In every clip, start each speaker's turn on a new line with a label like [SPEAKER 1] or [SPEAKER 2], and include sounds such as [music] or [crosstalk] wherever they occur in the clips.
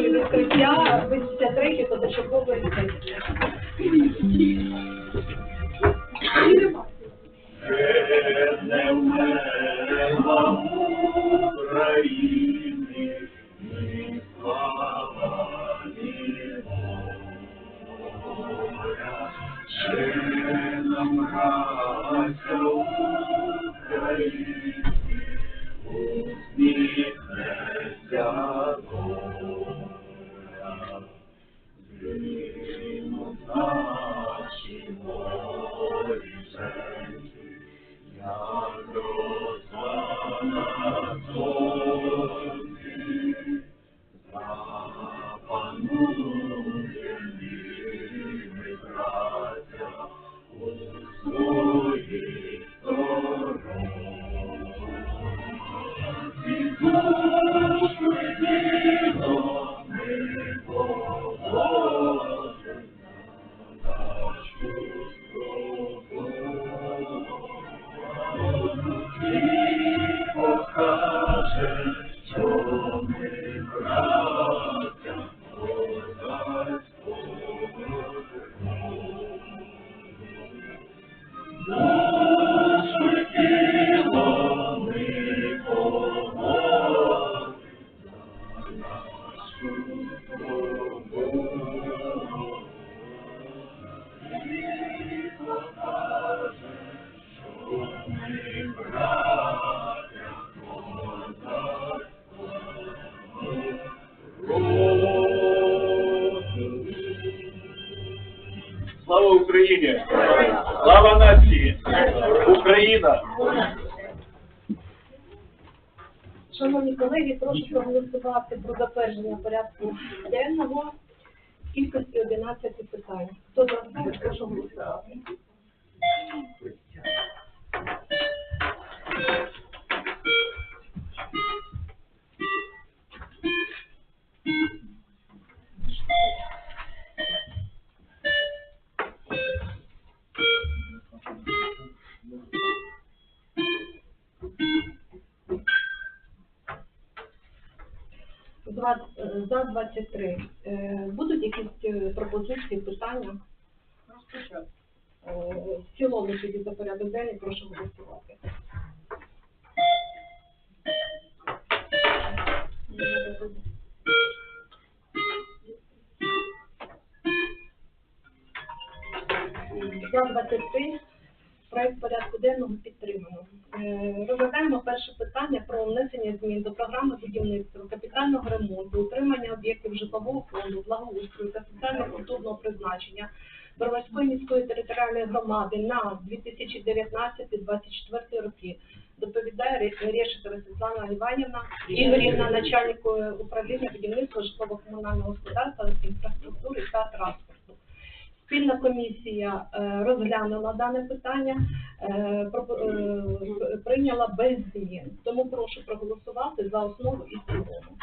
[SPEAKER 1] відкриття 53 позачергової сесії.
[SPEAKER 2] Не вмерла Україні! Слава нації! Україна!
[SPEAKER 1] Шановні колеги, прошу проголосувати про затвердження порядку денного кількості 11 питань. Хто за прошу голосувати. За 23. Е, Будуть якісь е, пропозиції, питання? Е, В цілому тоді за порядок денний прошу голосувати. За 23 проект порядку денного підтримано. Е, Розглядаємо перше питання про внесення змін до програми будівництва, капітального ремонту, утримання об'єктів житлового фонду, благоустрою та соціально-культурного призначення Броварської міської територіальної громади на 2019-2024 роки. Доповідає Ре- Решетова Світлана Іванівна, Ігорівна, начальник е, управління будівництва житлово-комунального господарства, інфраструктури та транспорту. Спільна комісія е, розглянула дане питання, е, пропо- е, прийняла без змін. Тому прошу проголосувати за основу і цілому.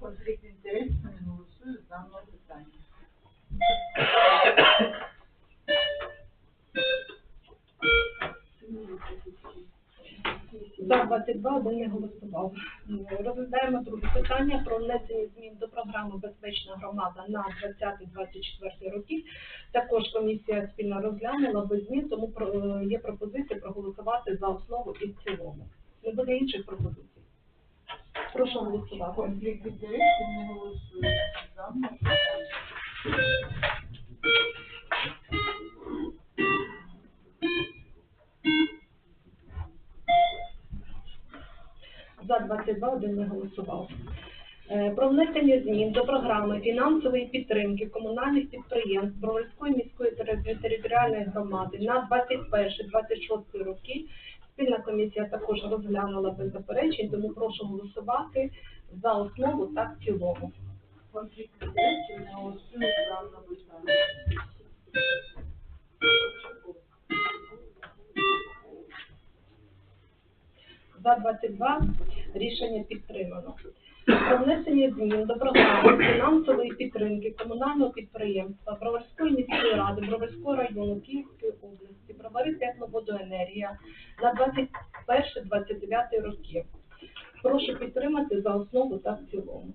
[SPEAKER 3] Конфлікт інтересів не голосую за мною питання. [coughs]
[SPEAKER 1] За 22 один не голосував. Е, Розглядаємо друге питання про внесення змін до програми Безпечна громада на 20-24 роки. Також комісія спільно розглянула без змін, тому е, є пропозиція проголосувати за основу і в цілому. Не буде інших пропозицій. Прошу голосувати.
[SPEAKER 3] Конфлікт не голосую
[SPEAKER 1] 22 один не голосував. Е, Про внесення змін до програми фінансової підтримки комунальних підприємств Броварської міської тери- територіальної громади на 21-26 роки. Спільна комісія також розглянула без заперечень, тому прошу голосувати за основу та в цілому.
[SPEAKER 3] За
[SPEAKER 1] 22 рішення підтримано. Про внесення змін до програми фінансової підтримки комунального підприємства Броварської міської ради, Броварського району Київської області, Бровари тепловодоенергія на 21-29 роки. Прошу підтримати за основу та в цілому.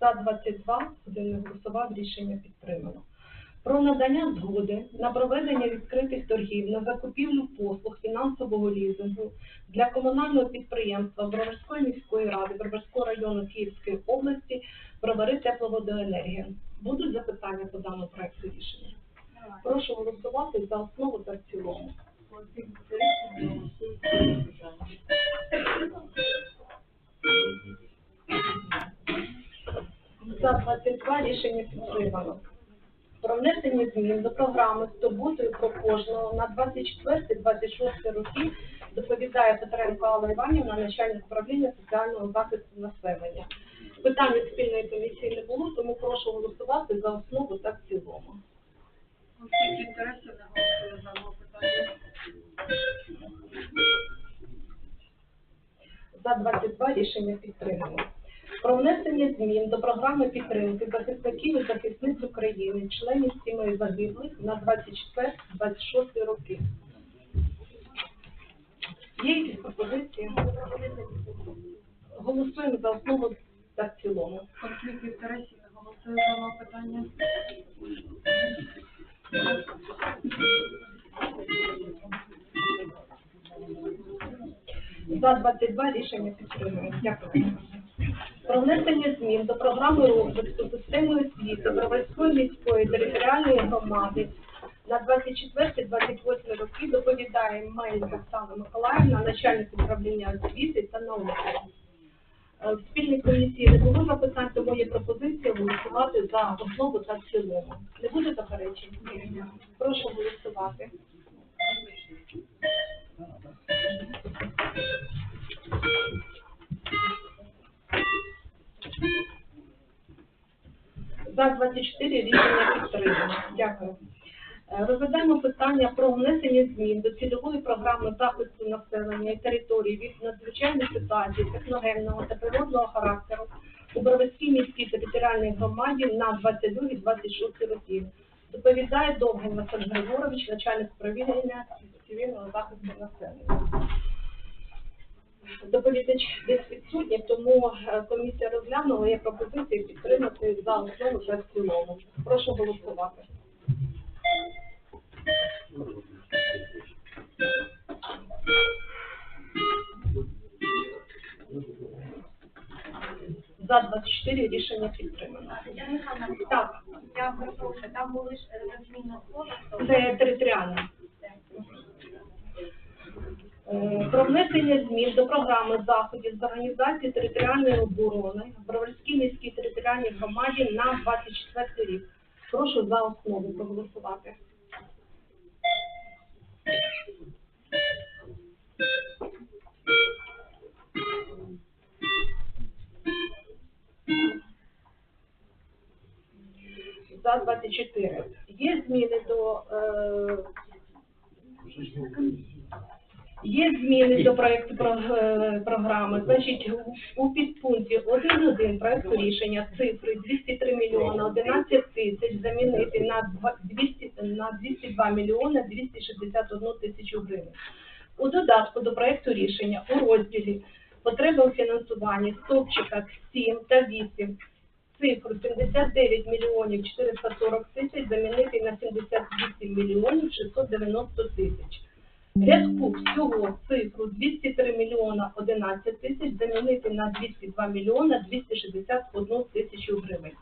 [SPEAKER 3] За
[SPEAKER 1] 22, один не голосував, рішення підтримано. Про надання згоди на проведення відкритих торгів на закупівлю послуг фінансового лізингу для комунального підприємства Броварської міської ради Броварського району Київської області Бровари тепловодоенергія. Будуть запитання по даному проекту рішення? Прошу голосувати за основу та в цілому.
[SPEAKER 3] За
[SPEAKER 1] 22 рішення підтримано. Про внесення змін до програми з турботою про кожного на 24-26 роки доповідає Петренко Алла Іванівна, начальник управління соціального захисту населення. Питання спільної комісії не було, тому прошу голосувати за основу та в цілому.
[SPEAKER 3] Конфлікт інтересів не голосує за питання.
[SPEAKER 1] За 22 рішення підтримано. Про внесення змін до програми підтримки захисників і захисниць України, членів сімей загиблих на 24-26 роки. Є якісь пропозиції? Голосуємо за основу та в цілому.
[SPEAKER 3] Конфлікт інтересів не голосує за питання.
[SPEAKER 1] За 22 рішення підтримуємо. Дякую. Про внесення змін до програми розвитку системи освіти Броварської міської територіальної громади на 24-28 роки доповідає Мельник Оксана Миколаївна, начальник управління освіти та науки. Е, В комісії не було запитань, тому є пропозиція голосувати за основу та в цілому. Не буде заперечень? Прошу голосувати. За 24 рішення підтримано. Дякую. Е, Розглядаємо питання про внесення змін до цільової програми захисту населення і території від надзвичайних ситуацій техногенного та природного характеру у Броварській міській територіальній громаді на 22-26 роки. Доповідає Довгань Василь Григорович, начальник управління цивільного захисту населення. Доповідач десь відсутній, тому е, комісія розглянула є пропозиції підтримати за основу та в цілому. Прошу голосувати. За 24 рішення підтримано. Так,
[SPEAKER 4] Я перепрошую, там були ж е, зміни слова,
[SPEAKER 1] це територіально. Про внесення змін до програми заходів з організації територіальної оборони в Броварській міській територіальній громаді на 24 рік. Прошу за основу проголосувати. За 24. Є зміни до е, Є зміни до проекту е, програми. Значить, у- підпункті 1.1 проекту рішення цифри 203 мільйони 11 тисяч замінити на два- 200, на 202 мільйони 261 тисячу гривень. У додатку до проекту рішення у розділі потреби у фінансуванні стовпчиках 7 та 8 цифру 79 мільйонів 440 тисяч замінити на 78 мільйонів 690 тисяч. Рядку всього цифру 203 мільйона 11 тисяч замінити на 202 мільйона 261 тисячу гривень.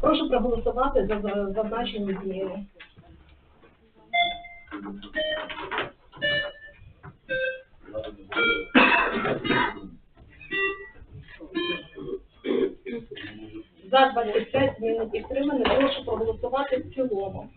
[SPEAKER 1] Прошу проголосувати за за- зазначені зміни. За 25 зміни підтримані. Прошу проголосувати в цілому.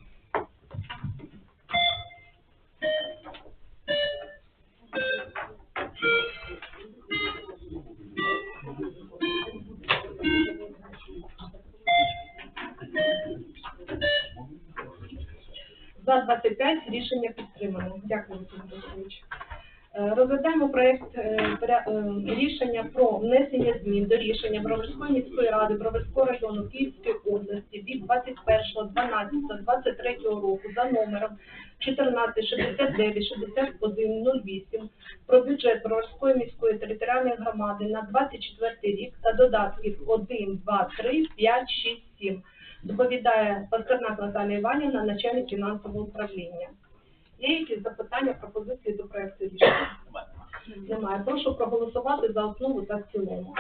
[SPEAKER 1] За 25 рішення підтримано. Дякую, Борисович. Е, Розглядаємо проект е, е, рішення про внесення змін до рішення Броварської міської ради Броварського району Київської області від 21.12.23 року за номером 1469-6108 про бюджет Броварської міської територіальної громади на 24 рік та додатків 1, 2, 3, 5, 6, 7. Доповідає Пастернак Наталія Іванівна, начальник фінансового управління. Є якісь запитання, пропозиції до проекту рішення? Немає. Прошу проголосувати за основу та в цілому.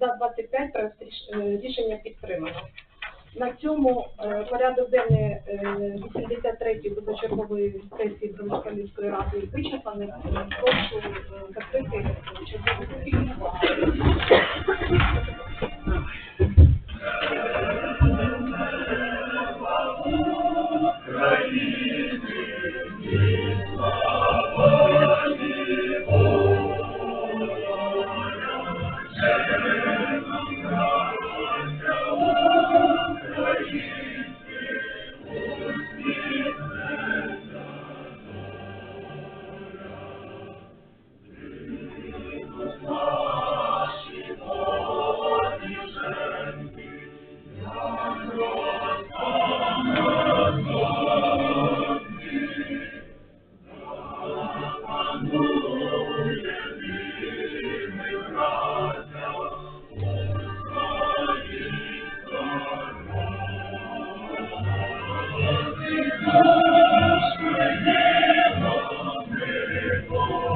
[SPEAKER 1] За 25 проект е, рішення підтримано. На цьому е, порядок денний е, 83-ї позачергової сесії Броварської ради вичерпаний. Е, Прошу е, закрити чергову сесію. Thank you.